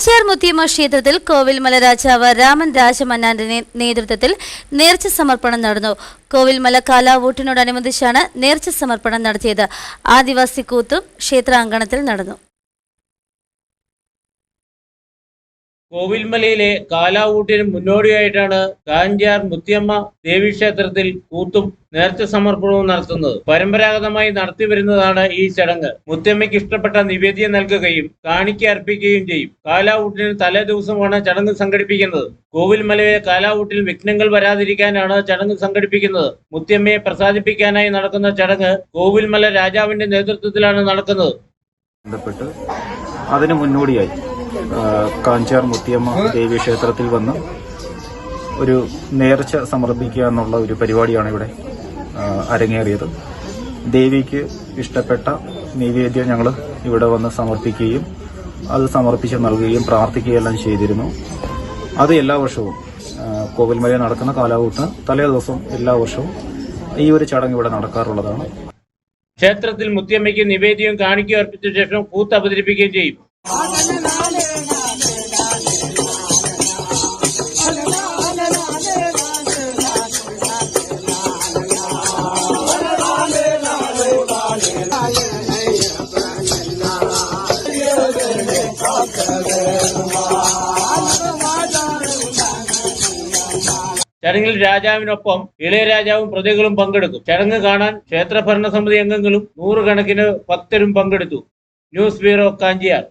കാഞ്ചാർ മുത്തിയമ്മ ക്ഷേത്രത്തിൽ കോവിൽമല രാജാവ് രാമൻ രാജമന്നാന്റെ നേതൃത്വത്തിൽ നേർച്ച സമർപ്പണം നടന്നു. കോവിൽമല കാലാവൂട്ടിനോടനുബന്ധിച്ചാണ് നേർച്ച സമർപ്പണം നടത്തിയത്. ആദിവാസി കൂത്തും ക്ഷേത്രാങ്കണത്തിൽ നടന്നു. കോവിൽമലയിലെ കാലാവൂട്ടിന് മുന്നോടിയായിട്ടാണ് കാഞ്ചാർ മുത്തിയമ്മ ദേവീക്ഷേത്രത്തിൽ കൂത്തും നേർച്ച സമർപ്പണവും നടത്തുന്നത്. പരമ്പരാഗതമായി നടത്തി വരുന്നതാണ് ഈ ചടങ്ങ്. മുത്തിയമ്മയ്ക്ക് ഇഷ്ടപ്പെട്ട നിവേദ്യം നൽകുകയും കാണിക്ക അർപ്പിക്കുകയും ചെയ്യും. കാലാവൂട്ടിന് തലേ ദിവസമാണ് ചടങ്ങ് സംഘടിപ്പിക്കുന്നത്. കോവിൽമലയിലെ കാലാവൂട്ടിൽ വിഘ്നങ്ങൾ വരാതിരിക്കാനാണ് ചടങ്ങ് സംഘടിപ്പിക്കുന്നത്. മുത്തിയമ്മയെ പ്രസാദിപ്പിക്കാനായി നടക്കുന്ന ചടങ്ങ് കോവിൽമല രാജാവിന്റെ നേതൃത്വത്തിലാണ് നടക്കുന്നത്. അതിനു മുന്നോടിയായി. കാഞ്ചാർ മുത്തിയമ്മ ദേവി ക്ഷേത്രത്തിൽ വന്ന് ഒരു നേർച്ച സമർപ്പിക്കുക എന്നുള്ള ഒരു പരിപാടിയാണ് ഇവിടെ അരങ്ങേറിയത്. ദേവിക്ക് ഇഷ്ടപ്പെട്ട നിവേദ്യം ഞങ്ങൾ ഇവിടെ വന്ന് സമർപ്പിക്കുകയും അത് സമർപ്പിച്ച് നൽകുകയും പ്രാർത്ഥിക്കുകയെല്ലാം ചെയ്തിരുന്നു. അത് എല്ലാ വർഷവും കോവിൽമലയിൽ നടക്കുന്ന കാലാവൂട്ട് തലേ ദിവസം എല്ലാ വർഷവും ഈ ഒരു ചടങ്ങ് ഇവിടെ നടക്കാറുള്ളതാണ്. ക്ഷേത്രത്തിൽ മുത്തിയമ്മയ്ക്ക് നിവേദ്യം കാണിക്കുകയും അർപ്പിച്ച ശേഷം കൂത്ത് അവതരിപ്പിക്കുകയും ചെയ്യും. ചടങ്ങിൽ രാജാവിനൊപ്പം ഇളയരാജാവും പ്രതികളും പങ്കെടുക്കും. ചടങ്ങ് കാണാൻ ക്ഷേത്ര ഭരണസമിതി അംഗങ്ങളും നൂറുകണക്കിന് ഭക്തരും പങ്കെടുത്തു. News bureau Kanchiyar.